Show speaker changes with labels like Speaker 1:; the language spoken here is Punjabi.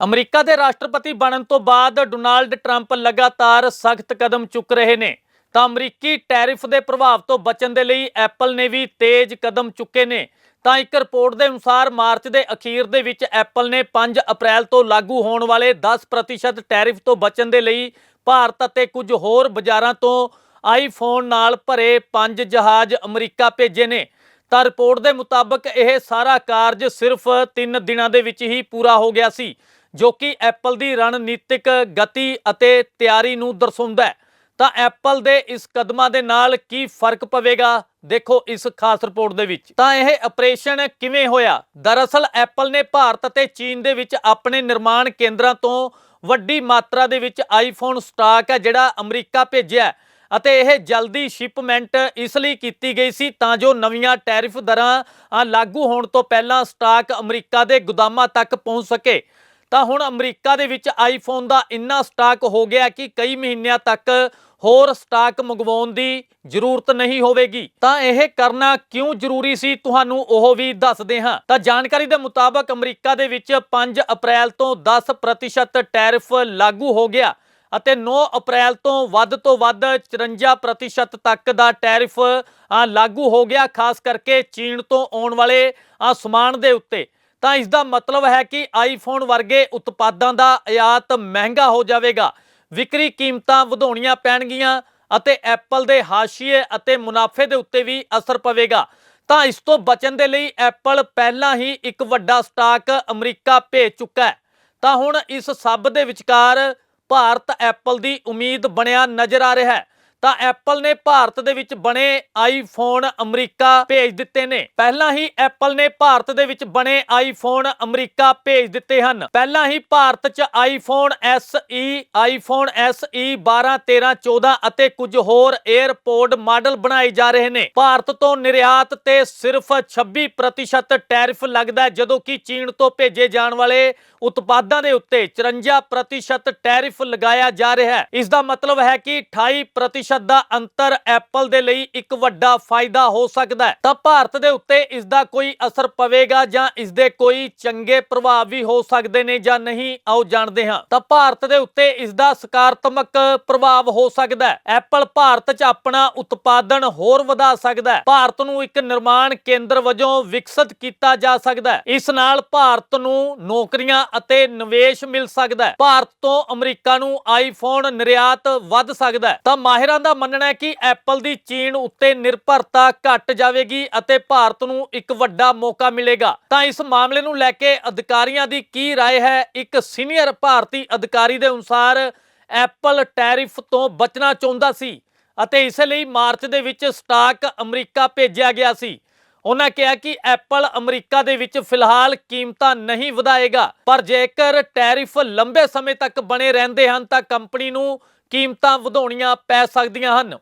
Speaker 1: ਅਮਰੀਕਾ ਦੇ ਰਾਸ਼ਟਰਪਤੀ ਬਣਨ ਤੋਂ ਬਾਅਦ ਡੋਨਾਲਡ ਟਰੰਪ ਲਗਾਤਾਰ ਸਖਤ ਕਦਮ ਚੁੱਕ ਰਹੇ ਨੇ। ਤਾਂ ਅਮਰੀਕੀ ਟੈਰਿਫ ਦੇ ਪ੍ਰਭਾਵ ਤੋਂ ਬਚਣ ਦੇ ਲਈ ਐਪਲ ਨੇ ਵੀ ਤੇਜ਼ ਕਦਮ ਚੁੱਕੇ ਨੇ। ਤਾਂ ਇੱਕ ਰਿਪੋਰਟ ਦੇ ਅਨੁਸਾਰ ਮਾਰਚ ਦੇ ਅਖੀਰ ਦੇ ਵਿੱਚ ਐਪਲ ਨੇ 5 ਅਪ੍ਰੈਲ ਤੋਂ ਲਾਗੂ ਹੋਣ ਵਾਲੇ 10% ਟੈਰਿਫ ਤੋਂ ਬਚਣ ਦੇ ਲਈ ਭਾਰਤ ਅਤੇ ਕੁਝ ਹੋਰ ਬਾਜ਼ਾਰਾਂ ਤੋਂ ਆਈਫੋਨ ਨਾਲ ਭਰੇ ਪੰਜ ਜਹਾਜ਼ ਅਮਰੀਕਾ ਭੇਜੇ ਨੇ। ਤਾਂ ਰਿਪੋਰਟ ਦੇ ਮੁਤਾਬਕ ਇਹ ਸਾਰਾ ਕਾਰਜ ਸਿਰਫ 3 ਦਿਨਾਂ ਦੇ ਵਿੱਚ ਹੀ ਪੂਰਾ ਹੋ ਗਿਆ ਸੀ। ਜੋ ਕਿ ਐਪਲ ਦੀ ਰਣਨੀਤਿਕ ਗਤੀ ਅਤੇ ਤਿਆਰੀ ਨੂੰ ਦਰਸਾਉਂਦਾ ਹੈ। ਤਾਂ ਐਪਲ ਦੇ ਇਸ ਕਦਮਾਂ ਦੇ ਨਾਲ ਕੀ ਫ਼ਰਕ ਪਵੇਗਾ? ਦੇਖੋ ਇਸ ਖਾਸ ਰਿਪੋਰਟ ਦੇ ਵਿੱਚ। ਤਾਂ ਇਹ ਆਪਰੇਸ਼ਨ ਕਿਵੇਂ ਹੋਇਆ? ਦਰਅਸਲ ਐਪਲ ਨੇ ਭਾਰਤ ਅਤੇ ਚੀਨ ਦੇ ਵਿੱਚ ਆਪਣੇ ਨਿਰਮਾਣ ਕੇਂਦਰਾਂ ਤੋਂ ਵੱਡੀ ਮਾਤਰਾ ਦੇ ਵਿੱਚ ਆਈਫੋਨ ਸਟਾਕ ਹੈ, ਜਿਹੜਾ ਅਮਰੀਕਾ ਭੇਜਿਆ ਅਤੇ ਇਹ ਜਲਦੀ ਸ਼ਿਪਮੈਂਟ ਇਸ ਲਈ ਕੀਤੀ ਗਈ ਸੀ ਤਾਂ ਜੋ ਨਵੀਆਂ ਟੈਰਿਫ ਦਰਾਂ ਲਾਗੂ ਹੋਣ ਤੋਂ ਪਹਿਲਾਂ ਸਟਾਕ ਅਮਰੀਕਾ ਦੇ ਗੋਦਾਮਾਂ ਤੱਕ ਪਹੁੰਚ ਸਕੇ। ਤਾਂ ਹੁਣ ਅਮਰੀਕਾ ਦੇ ਵਿੱਚ ਆਈਫੋਨ ਦਾ ਇੰਨਾ ਸਟਾਕ ਹੋ ਗਿਆ ਕਿ ਕਈ ਮਹੀਨਿਆਂ ਤੱਕ ਹੋਰ ਸਟਾਕ ਮੰਗਵਾਉਣ ਦੀ ਜ਼ਰੂਰਤ ਨਹੀਂ ਹੋਵੇਗੀ। ਤਾਂ ਇਹ ਕਰਨਾ ਕਿਉਂ ਜ਼ਰੂਰੀ ਸੀ ਤੁਹਾਨੂੰ ਉਹ ਵੀ ਦੱਸਦੇ ਹਾਂ। ਤਾਂ ਜਾਣਕਾਰੀ ਦੇ ਮੁਤਾਬਕ ਅਮਰੀਕਾ ਦੇ ਵਿੱਚ 5 ਅਪ੍ਰੈਲ ਤੋਂ 10% ਟੈਰਿਫ ਲਾਗੂ ਹੋ ਗਿਆ ਅਤੇ 9 ਅਪ੍ਰੈਲ ਤੋਂ ਵੱਧ ਤੋਂ ਵੱਧ 54% ਤੱਕ ਦਾ ਟੈਰਿਫ ਲਾਗੂ ਹੋ ਗਿਆ, ਖਾਸ ਕਰਕੇ ਚੀਨ ਤੋਂ ਆਉਣ ਵਾਲੇ ਸਮਾਨ ਦੇ ਉੱਤੇ। ਤਾਂ ਇਸ ਦਾ ਮਤਲਬ ਹੈ ਕਿ ਆਈਫੋਨ ਵਰਗੇ ਉਤਪਾਦਾਂ ਦਾ ਆਯਾਤ ਮਹਿੰਗਾ ਹੋ ਜਾਵੇਗਾ। ਵਿਕਰੀ ਕੀਮਤਾਂ ਵਧਾਉਣੀਆਂ ਪੈਣਗੀਆਂ ਅਤੇ ਐਪਲ ਦੇ ਹਾਸ਼ੀਏ ਅਤੇ ਮੁਨਾਫੇ ਦੇ ਉੱਤੇ ਵੀ ਅਸਰ ਪਵੇਗਾ। ਤਾਂ ਇਸ ਤੋਂ ਬਚਣ ਦੇ ਲਈ ਐਪਲ ਪਹਿਲਾਂ ਹੀ ਇੱਕ ਵੱਡਾ ਸਟਾਕ ਅਮਰੀਕਾ ਭੇਜ ਚੁੱਕਾ ਹੈ। ਤਾਂ ਹੁਣ ਇਸ ਸਭ ਦੇ ਵਿਚਕਾਰ ਭਾਰਤ ਐਪਲ ਦੀ ਉਮੀਦ ਬਣਿਆ ਨਜ਼ਰ ਆ ਰਿਹਾ ਹੈ। ਤਾਂ ਐਪਲ ਨੇ ਭਾਰਤ ਦੇ ਵਿੱਚ ਬਣੇ ਆਈਫੋਨ ਅਮਰੀਕਾ ਭੇਜ ਦਿੱਤੇ ਨੇ। ਪਹਿਲਾਂ ਹੀ ਐਪਲ ਨੇ ਭਾਰਤ ਦੇ ਵਿੱਚ ਬਣੇ ਆਈਫੋਨ ਅਮਰੀਕਾ ਭੇਜ ਦਿੱਤੇ ਹਨ। ਪਹਿਲਾਂ ਹੀ ਭਾਰਤ 'ਚ ਆਈਫੋਨ SE ਆਈਫੋਨ SE 12 13 14 ਅਤੇ ਕੁਝ ਹੋਰ 에ਅਰਪੋਰਟ ਮਾਡਲ ਬਣਾਏ ਜਾ ਰਹੇ ਨੇ। ਭਾਰਤ ਤੋਂ ਨਿਰਯਾਤ ਤੇ ਸਿਰਫ 26% ਟੈਰਿਫ ਲੱਗਦਾ ਜਦੋਂ ਕਿ ਚੀਨ ਤੋਂ ਭੇਜੇ ਜਾਣ ਵਾਲੇ ਉਤਪਾਦਾਂ ਦੇ ਉੱਤੇ 54% ਟੈਰਿਫ ਲਗਾਇਆ ਜਾ ਰਿਹਾ ਹੈ। ਇਸ ਦਾ ਮਤਲਬ ਹੈ ਕਿ 28% ਦਾ ਅੰਤਰ ਐਪਲ ਦੇ ਲਈ ਇੱਕ ਵੱਡਾ ਫਾਇਦਾ ਹੋ ਸਕਦਾ ਹੈ। ਤਾਂ ਭਾਰਤ ਦੇ ਉੱਤੇ ਇਸ ਦਾ ਕੋਈ ਅਸਰ ਪਵੇਗਾ ਜਾਂ ਇਸ ਦੇ ਕੋਈ ਚੰਗੇ ਪ੍ਰਭਾਵ ਵੀ ਹੋ ਸਕਦੇ ਨੇ ਜਾਂ ਨਹੀਂ, ਆਓ ਜਾਣਦੇ ਹਾਂ। ਤਾਂ ਭਾਰਤ ਦੇ ਉੱਤੇ ਇਸ ਦਾ ਸਕਾਰਾਤਮਕ ਪ੍ਰਭਾਵ ਹੋ ਸਕਦਾ ਹੈ। ਐਪਲ ਭਾਰਤ 'ਚ ਆਪਣਾ ਉਤਪਾਦਨ ਹੋਰ ਵਧਾ ਸਕਦਾ ਹੈ। ਭਾਰਤ ਨੂੰ ਇੱਕ ਨਿਰਮਾਣ ਕੇਂਦਰ ਵਜੋਂ ਵਿਕਸਿਤ ਕੀਤਾ ਜਾ ਸਕਦਾ ਹੈ। ਇਸ ਨਾਲ ਭਾਰਤ ਨੂੰ ਨੌਕਰੀਆਂ ਅਤੇ ਨਿਵੇਸ਼ ਮਿਲ ਸਕਦਾ ਹੈ। ਭਾਰਤ ਤੋਂ ਅਮਰੀਕਾ ਨੂੰ ਆਈਫੋਨ ਨਿਰਯਾਤ ਵੱਧ ਸਕਦਾ ਹੈ। ਤਾਂ ਮਾਹਿਰਾਂ ਦਾ ਮੰਨਣਾ ਹੈ ਕਿ ਐਪਲ ਦੀ ਚੀਨ ਉੱਤੇ ਨਿਰਭਰਤਾ ਘਟ ਜਾਵੇਗੀ ਅਤੇ ਭਾਰਤ ਨੂੰ ਇੱਕ ਵੱਡਾ ਮੌਕਾ ਮਿਲੇਗਾ ਤਾਂ ਇਸ ਮਾਮਲੇ ਨੂੰ ਲੈ ਕੇ ਅਧਿਕਾਰੀਆਂ ਦੀ ਕੀ رائے ਹੈ ਇੱਕ ਸੀਨੀਅਰ ਭਾਰਤੀ ਅਧਿਕਾਰੀ ਦੇ ਅਨੁਸਾਰ ਐਪਲ ਟੈਰਿਫ ਤੋਂ ਬਚਣਾ ਚਾਹੁੰਦਾ ਸੀ ਅਤੇ ਇਸ ਲਈ ਮਾਰਚ ਦੇ ਵਿੱਚ ਸਟਾਕ ਅਮਰੀਕਾ ਭੇਜਿਆ ਗਿਆ ਸੀ ਉਹਨਾਂ ਕਿਹਾ ਕਿ ਐਪਲ ਅਮਰੀਕਾ ਦੇ ਵਿੱਚ ਫਿਲਹਾਲ ਕੀਮਤਾਂ ਨਹੀਂ ਵਧਾਏਗਾ ਪਰ ਜੇਕਰ ਟੈਰਿਫ ਲੰਬੇ ਸਮੇਂ ਤੱਕ ਬਣੇ ਰਹਿੰਦੇ ਹਨ ਤਾਂ ਕੰਪਨੀ ਨੂੰ ਕੀਮਤਾਂ ਵਧਾਉਣੀਆਂ ਪੈ ਸਕਦੀਆਂ ਹਨ।